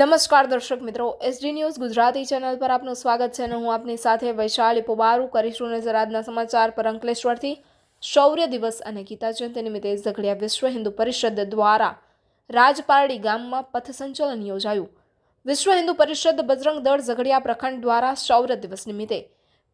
નમસ્કાર દર્શક મિત્રો એસડી ન્યૂઝ ગુજરાતી ચેનલ પર આપનું સ્વાગત છે અને હું આપની સાથે વૈશાલી પોબારુ કરીશું નજર આજના સમાચાર પર અંકલેશ્વરથી શૌર્ય દિવસ અને ગીતા જયંતિ નિમિત્તે ઝઘડિયા વિશ્વ હિન્દુ પરિષદ દ્વારા રાજપારડી ગામમાં પથસંચલન યોજાયું. વિશ્વ હિન્દુ પરિષદ બજરંગ દળ ઝઘડિયા પ્રખંડ દ્વારા શૌર્ય દિવસ નિમિત્તે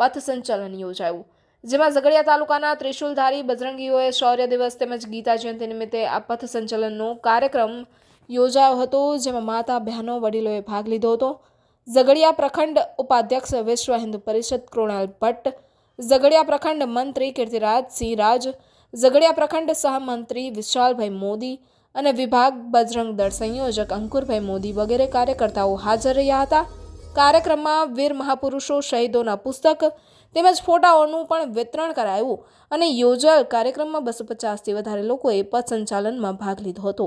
પથસંચલન યોજાયું. જેમાં ઝઘડિયા તાલુકાના ત્રિશુલધારી બજરંગીઓએ શૌર્ય દિવસ તેમજ ગીતા જયંતિ નિમિત્તે આ પથસંચલનનો કાર્યક્રમ યોજાયો હતો, જેમાં માતા બહેનો વડીલોએ ભાગ લીધો હતો. ઝઘડિયા પ્રખંડ ઉપાધ્યક્ષ વિશ્વ હિન્દુ પરિષદ કૃણાલ ભટ્ટ, ઝઘડિયા પ્રખંડ મંત્રી કીર્તિરાજ સિંહ રાજ, ઝઘડિયા પ્રખંડ સહમંત્રી વિશાલભાઈ મોદી અને વિભાગ બજરંગ દળ સંયોજક અંકુરભાઈ મોદી વગેરે કાર્યકર્તાઓ હાજર રહ્યા હતા. કાર્યક્રમમાં વીર મહાપુરુષો શહીદોના પુસ્તક તેમજ ફોટાઓનું પણ વિતરણ કરાયું અને યોજાયેલ કાર્યક્રમમાં બસો પચાસથી વધારે લોકોએ પથ સંચાલનમાં ભાગ લીધો હતો.